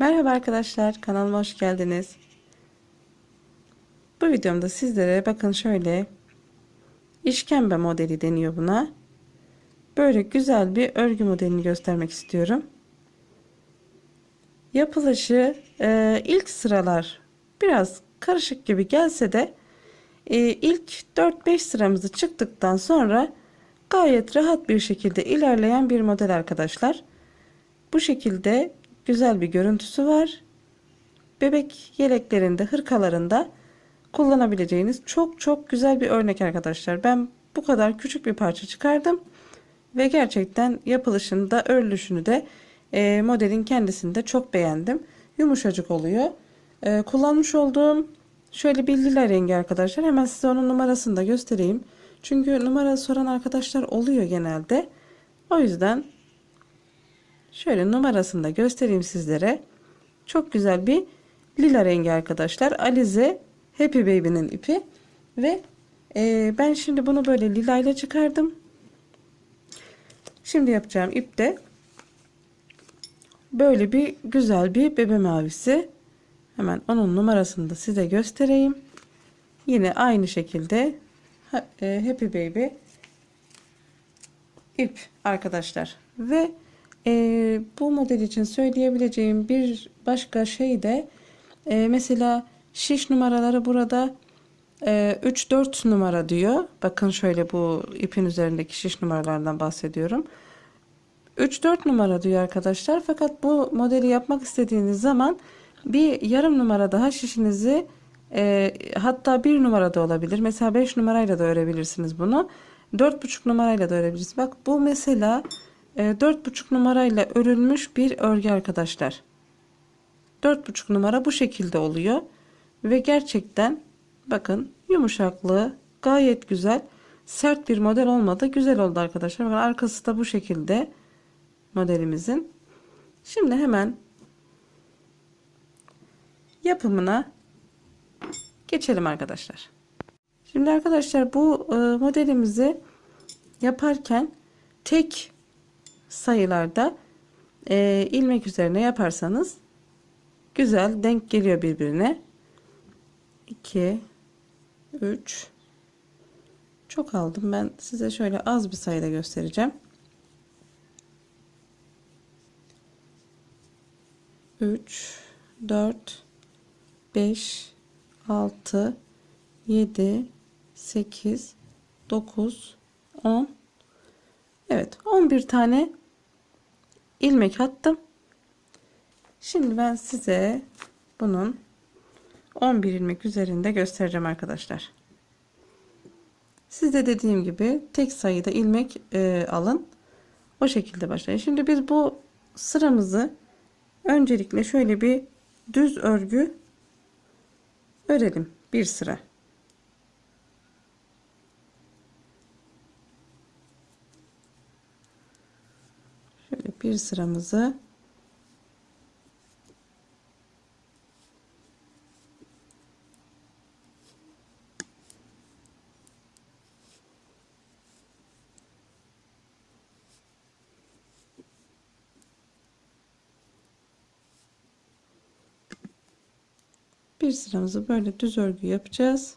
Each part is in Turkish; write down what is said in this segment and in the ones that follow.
Merhaba arkadaşlar, kanalıma hoş geldiniz. Bu videomda sizlere bakın şöyle işkembe modeli deniyor buna. Böyle güzel bir örgü modelini göstermek istiyorum. Yapılışı e, ilk sıralar biraz karışık gibi gelse de e, ilk 4-5 sıramızı çıktıktan sonra gayet rahat bir şekilde ilerleyen bir model arkadaşlar. Bu şekilde güzel bir görüntüsü var. Bebek yeleklerinde, hırkalarında kullanabileceğiniz çok çok güzel bir örnek arkadaşlar. Ben bu kadar küçük bir parça çıkardım ve gerçekten yapılışını da örülüşünü de e, modelin kendisini de çok beğendim. Yumuşacık oluyor. E, kullanmış olduğum şöyle bir lila rengi arkadaşlar. Hemen size onun numarasını da göstereyim. Çünkü numara soran arkadaşlar oluyor genelde. O yüzden Şöyle numarasını da göstereyim sizlere. Çok güzel bir lila rengi arkadaşlar. Alize Happy Baby'nin ipi. Ve e, ben şimdi bunu böyle lila ile çıkardım. Şimdi yapacağım ipte böyle bir güzel bir bebe mavisi. Hemen onun numarasını da size göstereyim. Yine aynı şekilde e, Happy Baby ip arkadaşlar. Ve e, bu model için söyleyebileceğim bir başka şey de e, mesela şiş numaraları burada e, 3-4 numara diyor. Bakın şöyle bu ipin üzerindeki şiş numaralardan bahsediyorum. 3-4 numara diyor arkadaşlar. Fakat bu modeli yapmak istediğiniz zaman bir yarım numara daha şişinizi e, hatta bir numarada olabilir. Mesela 5 numarayla da örebilirsiniz bunu. 4,5 numarayla da örebilirsiniz. Bak bu mesela 4,5 numarayla örülmüş bir örgü arkadaşlar. 4,5 numara bu şekilde oluyor. Ve gerçekten bakın yumuşaklığı gayet güzel. Sert bir model olmadı. Güzel oldu arkadaşlar. Bakın arkası da bu şekilde modelimizin. Şimdi hemen yapımına geçelim arkadaşlar. Şimdi arkadaşlar bu e, modelimizi yaparken tek sayılarda e, ilmek üzerine yaparsanız güzel denk geliyor birbirine. 2 3 çok aldım. Ben size şöyle az bir sayıda göstereceğim. 3 4 5 6 7 8 9 10 Evet 11 tane ilmek attım. Şimdi ben size bunun 11 ilmek üzerinde göstereceğim arkadaşlar. Siz de dediğim gibi tek sayıda ilmek e, alın. O şekilde başlayın. Şimdi biz bu sıramızı öncelikle şöyle bir düz örgü örelim. Bir sıra. Şöyle bir sıramızı bir sıramızı böyle düz örgü yapacağız.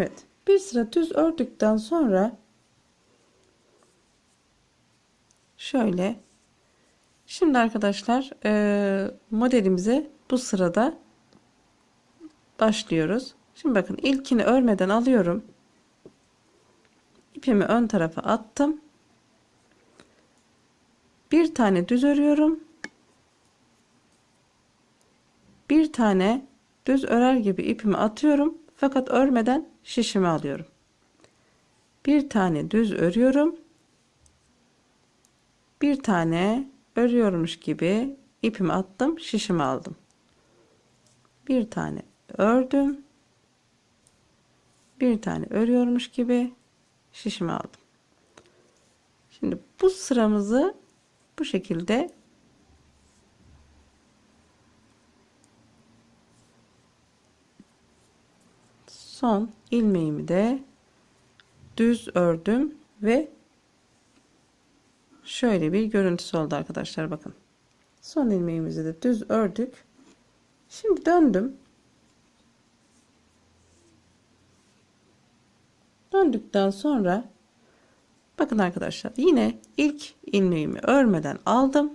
Evet. Bir sıra düz ördükten sonra şöyle şimdi arkadaşlar e, modelimize bu sırada başlıyoruz. Şimdi bakın ilkini örmeden alıyorum. İpimi ön tarafa attım. Bir tane düz örüyorum. Bir tane düz örer gibi ipimi atıyorum. Fakat örmeden şişimi alıyorum. Bir tane düz örüyorum. Bir tane örüyormuş gibi ipimi attım, şişimi aldım. Bir tane ördüm. Bir tane örüyormuş gibi şişimi aldım. Şimdi bu sıramızı bu şekilde son ilmeğimi de düz ördüm ve şöyle bir görüntüsü oldu arkadaşlar bakın. Son ilmeğimizi de düz ördük. Şimdi döndüm. Döndükten sonra bakın arkadaşlar yine ilk ilmeğimi örmeden aldım.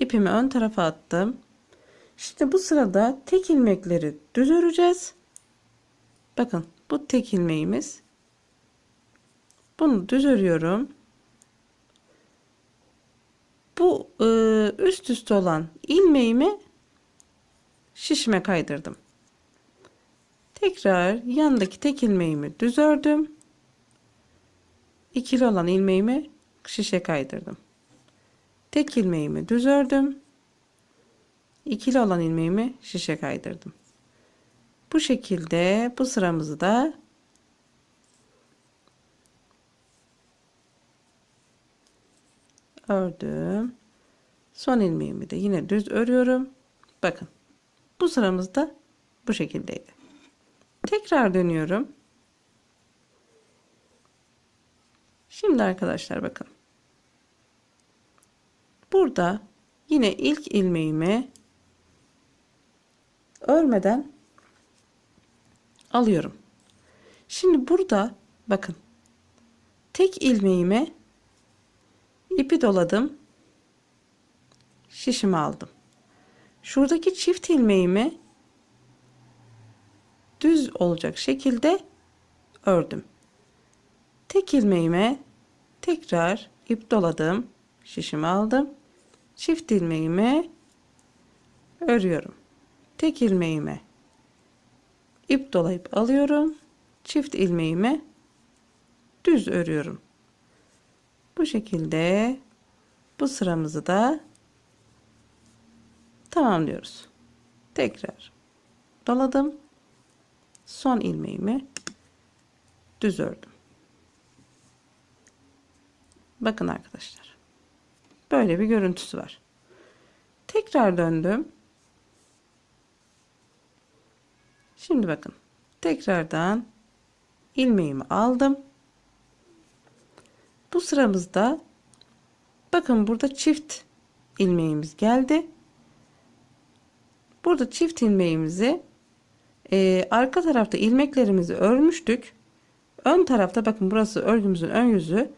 İpimi ön tarafa attım. Şimdi bu sırada tek ilmekleri düz öreceğiz. Bakın bu tek ilmeğimiz. Bunu düz örüyorum. Bu e, üst üste olan ilmeğimi şişime kaydırdım. Tekrar yandaki tek ilmeğimi düz ördüm. İkili olan ilmeğimi şişe kaydırdım. Tek ilmeğimi düz ördüm. İkili olan ilmeğimi şişe kaydırdım. Bu şekilde bu sıramızı da ördüm. Son ilmeğimi de yine düz örüyorum. Bakın. Bu sıramız da bu şekildeydi. Tekrar dönüyorum. Şimdi arkadaşlar bakın. Burada yine ilk ilmeğimi örmeden alıyorum. Şimdi burada bakın. Tek ilmeğime ipi doladım. Şişimi aldım. Şuradaki çift ilmeğimi düz olacak şekilde ördüm. Tek ilmeğime tekrar ip doladım. Şişimi aldım. Çift ilmeğime örüyorum. Tek ilmeğime ip dolayıp alıyorum. Çift ilmeğime düz örüyorum. Bu şekilde bu sıramızı da tamamlıyoruz. Tekrar doladım. Son ilmeğimi düz ördüm. Bakın arkadaşlar. Böyle bir görüntüsü var. Tekrar döndüm. Şimdi bakın. Tekrardan ilmeğimi aldım. Bu sıramızda bakın burada çift ilmeğimiz geldi. Burada çift ilmeğimizi e, arka tarafta ilmeklerimizi örmüştük. Ön tarafta bakın burası örgümüzün ön yüzü.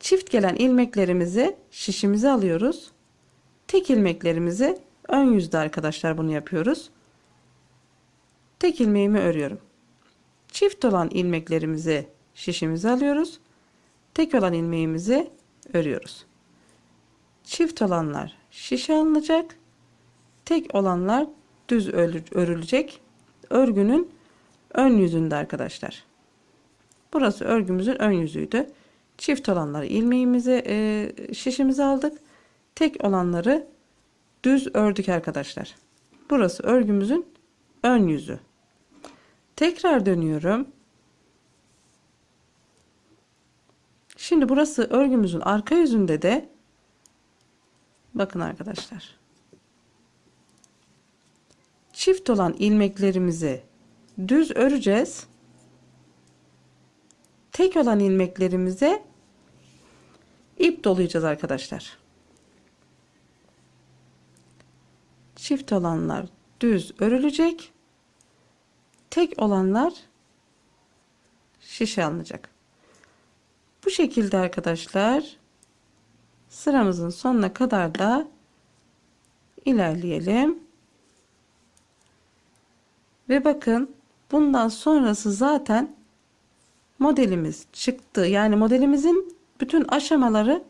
Çift gelen ilmeklerimizi şişimize alıyoruz. Tek ilmeklerimizi ön yüzde arkadaşlar bunu yapıyoruz. Tek ilmeğimi örüyorum. Çift olan ilmeklerimizi şişimize alıyoruz. Tek olan ilmeğimizi örüyoruz. Çift olanlar şişe alınacak. Tek olanlar düz örülecek. Örgünün ön yüzünde arkadaşlar. Burası örgümüzün ön yüzüydü. Çift olanları ilmeğimizi e, şişimize aldık. Tek olanları düz ördük arkadaşlar. Burası örgümüzün ön yüzü. Tekrar dönüyorum. Şimdi burası örgümüzün arka yüzünde de bakın arkadaşlar. Çift olan ilmeklerimizi düz öreceğiz. Tek olan ilmeklerimize ip dolayacağız arkadaşlar. Çift olanlar düz örülecek. Tek olanlar şişe alınacak. Bu şekilde arkadaşlar sıramızın sonuna kadar da ilerleyelim. Ve bakın bundan sonrası zaten modelimiz çıktı. Yani modelimizin bütün aşamaları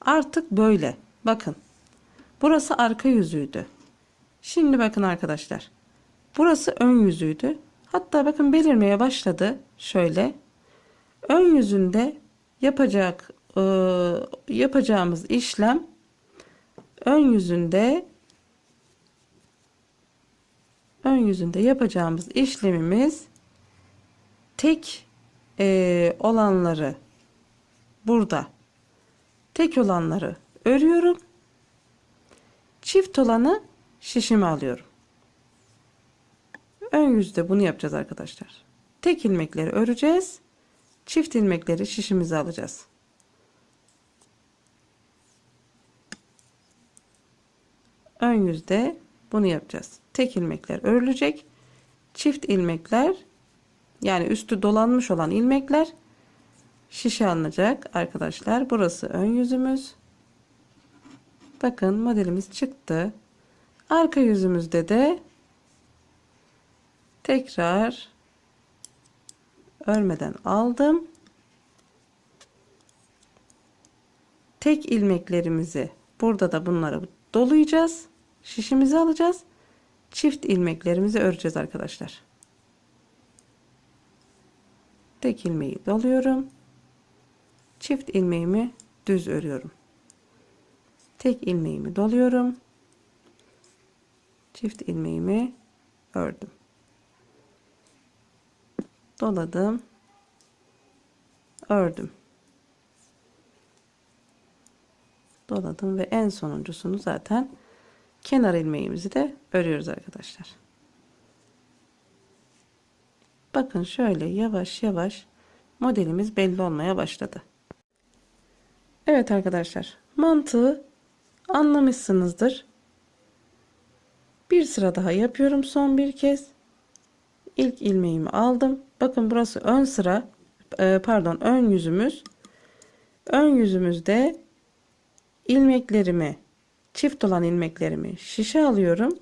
artık böyle. Bakın. Burası arka yüzüydü. Şimdi bakın arkadaşlar. Burası ön yüzüydü. Hatta bakın belirmeye başladı. Şöyle. Ön yüzünde yapacak e, yapacağımız işlem ön yüzünde ön yüzünde yapacağımız işlemimiz tek e, olanları burada tek olanları örüyorum çift olanı şişime alıyorum ön yüzde bunu yapacağız arkadaşlar. Tek ilmekleri öreceğiz. Çift ilmekleri şişimize alacağız. Ön yüzde bunu yapacağız. Tek ilmekler örülecek. Çift ilmekler yani üstü dolanmış olan ilmekler şişe alınacak arkadaşlar. Burası ön yüzümüz. Bakın modelimiz çıktı. Arka yüzümüzde de tekrar örmeden aldım. Tek ilmeklerimizi burada da bunları dolayacağız. Şişimizi alacağız. Çift ilmeklerimizi öreceğiz arkadaşlar. Tek ilmeği doluyorum. Çift ilmeğimi düz örüyorum. Tek ilmeğimi doluyorum. Çift ilmeğimi ördüm. Doladım. Ördüm. Doladım ve en sonuncusunu zaten kenar ilmeğimizi de örüyoruz arkadaşlar. Bakın şöyle yavaş yavaş modelimiz belli olmaya başladı. Evet arkadaşlar mantığı anlamışsınızdır. Bir sıra daha yapıyorum son bir kez. İlk ilmeğimi aldım. Bakın burası ön sıra e, pardon ön yüzümüz. Ön yüzümüzde ilmeklerimi çift olan ilmeklerimi şişe alıyorum.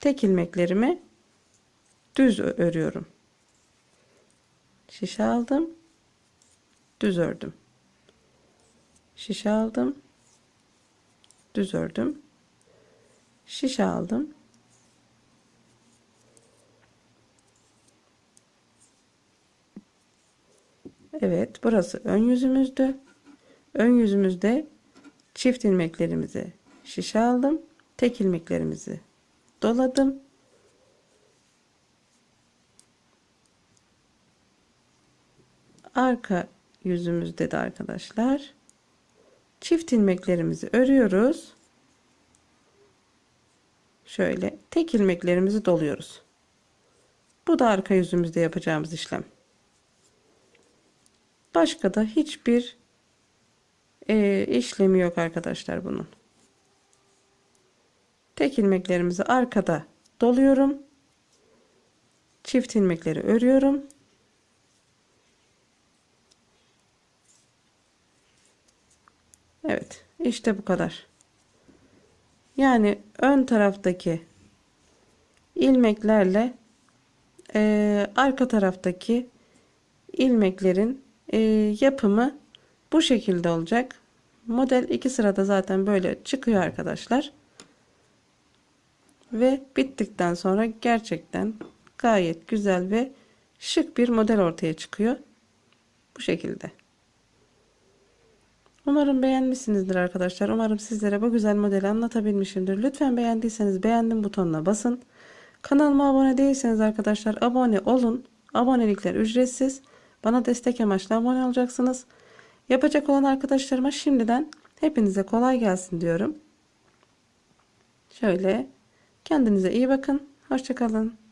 Tek ilmeklerimi düz örüyorum. Şişe aldım. Düz ördüm. Şişe aldım. Düz ördüm. Şişe aldım. Evet, burası ön yüzümüzdü. Ön yüzümüzde çift ilmeklerimizi şişe aldım. Tek ilmeklerimizi doladım. Arka yüzümüzde de arkadaşlar çift ilmeklerimizi örüyoruz. Şöyle tek ilmeklerimizi doluyoruz. Bu da arka yüzümüzde yapacağımız işlem. Başka da hiçbir e, işlemi yok arkadaşlar bunun. Tek ilmeklerimizi arkada doluyorum. Çift ilmekleri örüyorum. Evet, işte bu kadar. Yani ön taraftaki ilmeklerle e, arka taraftaki ilmeklerin e, yapımı bu şekilde olacak. Model iki sırada zaten böyle çıkıyor arkadaşlar. Ve bittikten sonra gerçekten gayet güzel ve şık bir model ortaya çıkıyor. Bu şekilde. Umarım beğenmişsinizdir arkadaşlar. Umarım sizlere bu güzel modeli anlatabilmişimdir. Lütfen beğendiyseniz beğendim butonuna basın. Kanalıma abone değilseniz arkadaşlar abone olun. Abonelikler ücretsiz. Bana destek amaçlı abone olacaksınız. Yapacak olan arkadaşlarıma şimdiden hepinize kolay gelsin diyorum. Şöyle kendinize iyi bakın. Hoşçakalın.